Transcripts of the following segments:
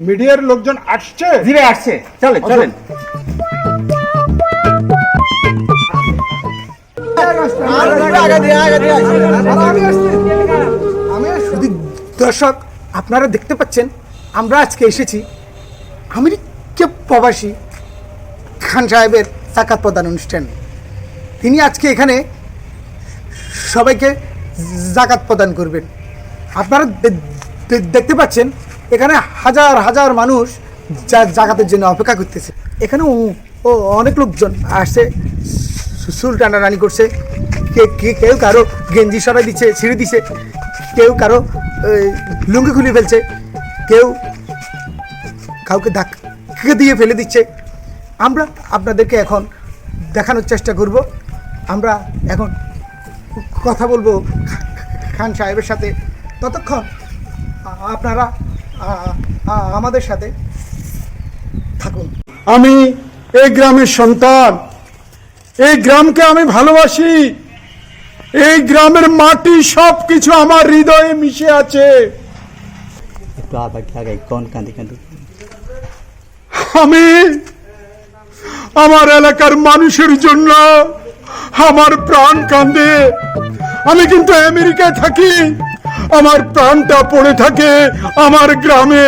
মিডিয়ার লোকজন আসছে? ধীরে আসছে। চলেন চলেন। দর্শক, আপনারা দেখতে পাচ্ছেন, আমরা আজকে এসেছি আমেরিকা প্রবাসী খান সাহেবের সাকাত প্রদান অনুষ্ঠান। তিনি আজকে এখানে সবাইকে জাকাত প্রদান করবেন। আপনারা দেখতে পাচ্ছেন, এখানে হাজার হাজার মানুষ যা জাকাতের জন্য অপেক্ষা করতেছে। এখানে ও- অনেক লোকজন আসছে চুল টানাটানি করছে কেউ কারও গেঞ্জি সরাই দিচ্ছে ছিঁড়ে দিচ্ছে কেউ কারও লুঙ্গি খুলে ফেলছে, কেউ কাউকে ধাক্কা দিয়ে ফেলে দিচ্ছে। আমরা আপনাদেরকে এখন দেখানোর চেষ্টা করব। আমরা এখন কথা বলব খান সাহেবের সাথে। ততক্ষণ আপনারা আমাদের সাথে থাকুন। আমি এই গ্রামের সন্তান। এই গ্রামকে আমি ভালোবাসি। এই গ্রামের মাটি সব কিছু আমার হৃদয়ে মিশে আছে। একটু আবার লাগাই কোন কান্দি কান্দি। আমি আমার এলাকার মানুষের জন্য আমার প্রাণ কান্দে। আমি কিন্তু আমেরিকায় থাকি আমার প্রাণটা পড়ে থাকে আমার গ্রামে।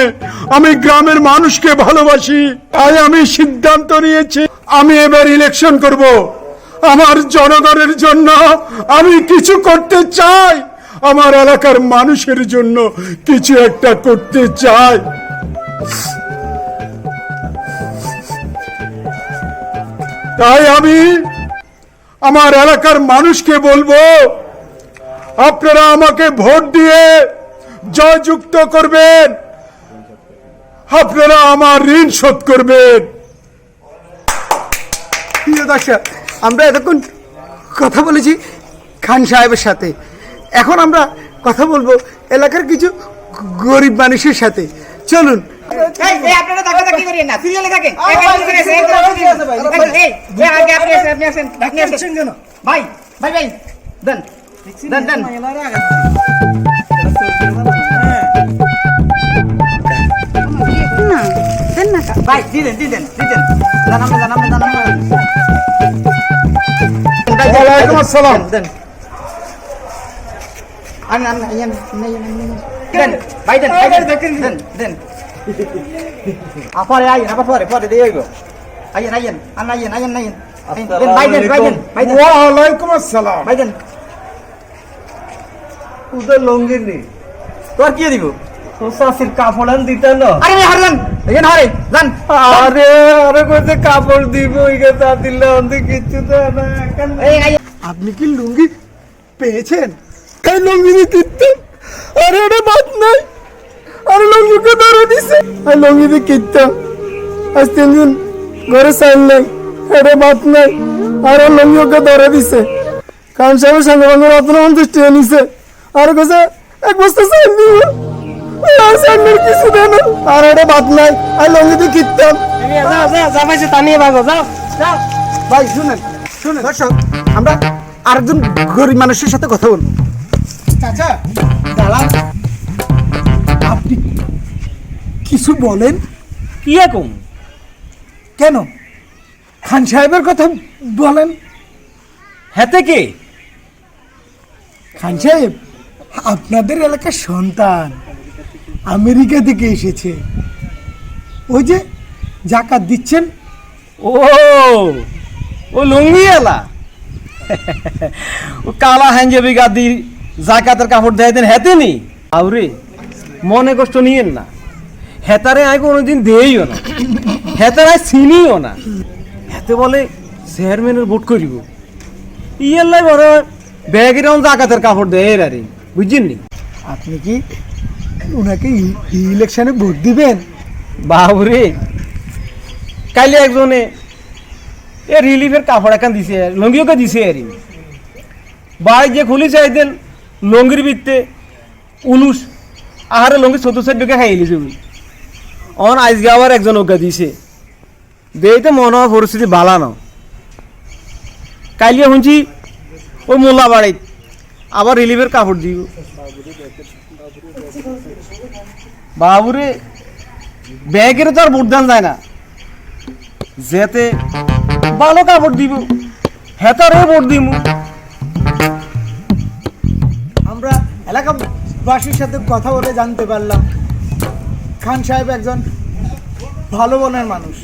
আমি গ্রামের মানুষকে ভালোবাসি তাই আমি সিদ্ধান্ত নিয়েছি আমি এবার ইলেকশন করব। আমার জনগণের জন্য আমি কিছু করতে চাই। আমার এলাকার মানুষের জন্য কিছু একটা করতে চাই। তাই আমি আমার এলাকার মানুষকে বলব, আপনারা আমাকে ভোট দিয়ে জয়যুক্ত করবেন। আপনারা আমার ঋণ শোধ করবেন। আমরা এতক্ষণ কথা বলেছি খান সাহেবের সাথে। এখন আমরা কথা বলব এলাকার কিছু গরিব মানুষের সাথে। চলুন। ভাই ভাই ভাই দেন। দেন দেন। না দেন না। ভাই দিদেন দিদেন দিদেন জানাম না জানাম ওয়ালাইকুম আসসালাম। দেন আন আন আইয়েন দেন ভাই দেন ভাই দেন দেন দেন আপরে আইয়েন আপরে পরে পরে দিয়ে আইবো। আইয়েন আইয়েন আন আইয়েন আইয়েন আইয়েন। দেন ভাই দেন ভাই দেন ভাই দেন। ওয়ালাইকুম আসসালাম। ভাই দেন। উদয় লঙ্গির নি তোর কি দিব? দিতে না। আরে এখানে হারে জান আরে আরে কইতে কাপড় দিব ইগে তা দিলে অন্ধে কিছু তো না এখন আপনি কি লুঙ্গি পেয়েছেন? এই লুঙ্গি কিনতেন আরে এটা বাদ নাই। আরে লুঙ্গিকে ধরে দিছে। আর লুঙ্গি দিয়ে কিনতাম আজ তিন দিন ঘরে চাইল নাই। এটা বাদ নাই। আর লুঙ্গি ওকে ধরে দিছে। কারণ সাহেবের সঙ্গে সঙ্গে রত্ন অন্তুষ্টি নিছে আর কাছে এক বস্তা দিব। কিছু দেন আর এটা বাদ নাই আর লুঙ্গি দিয়ে কিনতাম যাও যাও যা পাইছে তা নিয়ে ভাগো যাও যাও ভাই শুনেন শুনেন দর্শক আমরা আরেকজন গরিব মানুষের সাথে কথা বলব চাচা দাঁড়ান আপনি কিছু বলেন কি রকম কেন খান সাহেবের কথা বলেন হেতে কে খান সাহেব আপনাদের এলাকার সন্তান আমেরিকা থেকে এসেছে। ওই যে জাকাত দিচ্ছেন। ও ও লুঙ্গি এলা ও কালা হ্যাঞ্জেবি গাদি জাকাতের কাপড় দেয় দেন হেতে নি। আউরে মনে কষ্ট নিয়েন না। হেতারে আয় কোনোদিন দেইও না। হেতারে আয় চিনিও না। হেতে বলে চেয়ারম্যানের ভোট করিব। ইয়েলাই বড় ব্যাকগ্রাউন্ড জাকাতের কাপড় দেয় আরে বুঝছেন নি? আপনি কি ওনাকে ইলেকশনে ভোট দিবেন। বাবুরে, কাইলে একজনে এ রিলিফের কাপড় এখান দিছে, লঙ্গিওকে দিছে এরি। বাই যে খুলি চাইতেন লঙ্গির বিত্তে উনুস আহারে লঙ্গি ছোট ঢুকে খাইলি তুমি অন আজকে আবার একজন ওকে দিছে। দেইতে মনে হয় পরিস্থিতি বালা না কাইলিয়ে শুনছি, ওই মোল্লা বাড়িত আবার রিলিফের কাপড় দিব। বাবুরে ব্যাগের তো আর ভোটদান যায় না। যেতে ভালো কাপড় দিব, হেতারও ভোট দিব। আমরা এলাকাবাসীর সাথে কথা বলে জানতে পারলাম, খান সাহেব একজন ভালো মনের মানুষ।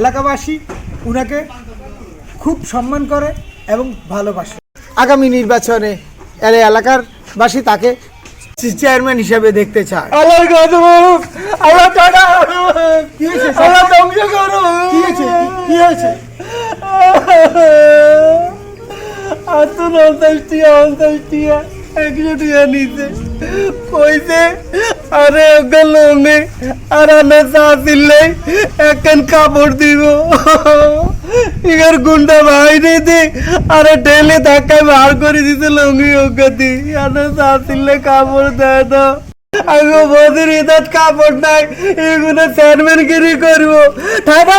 এলাকাবাসী উনাকে খুব সম্মান করে এবং ভালোবাসে। আগামী নির্বাচনে এলাকার বাসী তাকে চেয়ারম্যান হিসাবে দেখতে চায় আল্লাহর কাছে আল্লাহ টাকা কি হয়েছে আল্লাহ ধ্বংস করো কি হয়েছে কি হয়েছে আর তো টিয়া টিয়া একশো টিয়া নিতে কইছে আরে ওকে লোনে আর আনে চা দিলে একখান কাপড় দিব ইগার গুন্ডা ভাই রে দে আরে ঠেলে ধাক্কায় বার করে দিতে লঙ্গি ওকে দি আনে চা দিলে কাপড় দেয় না আমি বদির ইদাত কাপড় নাই এগুলো চেয়ারম্যান গিরি করব ঠাডা